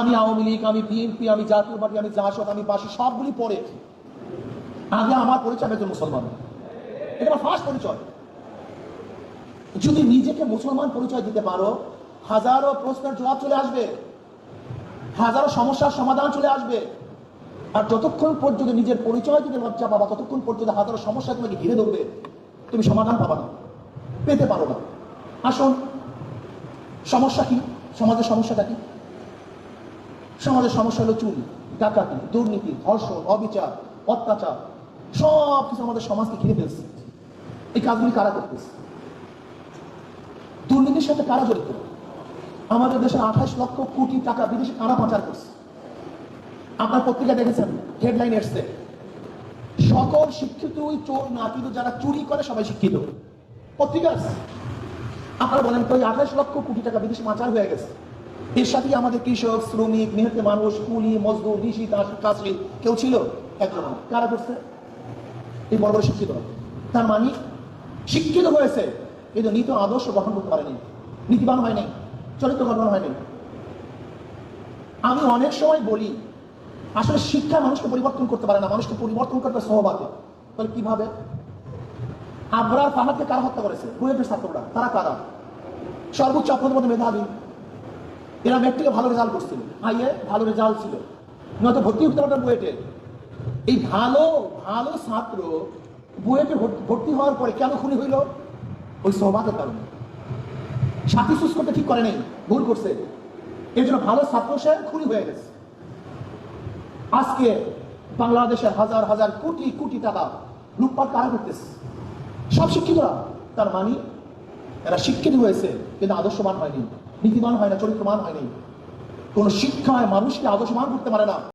আমি আওয়ামী লীগ, আমি বিএনপি, আমি জাতীয় পার্টি, আমি জাসদ, আমি বাসী, সবগুলি পড়ে আগে আমার পরিচয় একজন মুসলমান। এটা ফার্স্ট পরিচয়। যদি নিজেকে মুসলমান পরিচয় দিতে পারো, হাজারো প্রশ্নের জবাব চলে আসবে, হাজারো সমস্যার সমাধান চলে আসবে। আর যতক্ষণ পর্যন্ত নিজের পরিচয় দিতে লজ্জা পাবা, ততক্ষণ পর্যন্ত হাজারো সমস্যা তোমাকে ঘিরে ধরবে। তুমি সমাধান পাবা না, পেতে পারো না। আসুন, সমস্যা কি? সমাজের সমস্যাটা কি? সমাজের সমস্যা হলো চুরি, ডাকাতি, দুর্নীতি, ধর্ষণ, অবিচার, অত্যাচার সব কিছু আমাদের সমাজকে ঘিরে ফেলছে। এই কাজগুলি কারা করতেছে? দুর্নীতির সাথে কারা জড়িত? আমাদের দেশের আঠাশ লক্ষ কোটি টাকা বিদেশে কারা পাচার করছে? আপনার পত্রিকা দেখেছেন হেডলাইন এসছে, সকল শিক্ষিত চোর না যারা চুরি করে সবাই শিক্ষিত। পত্রিকা আপনারা বলেন তো আঠাশ লক্ষ কোটি টাকা বিদেশে পাচার হয়ে গেছে। এর সাথে আমাদের কৃষক, শ্রমিক মেহনতি মানুষ, কুলি, মজদুর ঋষি কাশি কেউ ছিল? একজন। কারা করছে? এই বড় বড় শিক্ষিত। তার মানে শিক্ষিত হয়েছে। কিন্তু নীত আদর্শ গঠন করতে পারেনি। নীতিবান হয়নি চরিত্র গঠন হয়নি আমি অনেক সময় বলি, আসলে শিক্ষা মানুষকে পরিবর্তন করতে পারে না। মানুষকে পরিবর্তন করতে সহবাদে। তাহলে কীভাবে? আবরার ফাহাদকে কারা হত্যা করেছে? বুয়েটের ছাত্ররা। তারা কারা? সর্বোচ্চ আপনাদের মধ্যে মেধাবী। এরা মেট্রিকে ভালো রেজাল্ট করছিল। হাইয়ে ভালো রেজাল্ট ছিল। নয়তো ভর্তি হতে পারতেন বুয়েটে। এই ভালো ভালো ছাত্র বুয়েটে ভর্তি- হওয়ার পরে কেন খুনি হইল? ওই সহবাদের কারণে। সাথী সুস করতে ঠিক করে নেই। ভুল করছে। এর জন্য ভালো ছাত্র সে খুনি হয়ে গেছে। আজকে বাংলাদেশের হাজার হাজার কোটি কোটি টাকা লুটপাট কারা করতেছে? সব শিক্ষিতরা, তার মানি এরা শিক্ষিত হয়েছে, কিন্তু আদর্শবান হয়নি নীতিমান হয় না চরিত্রমান হয়নি। কোন শিক্ষায় মানুষকে আদর্শবান করতে পারে না।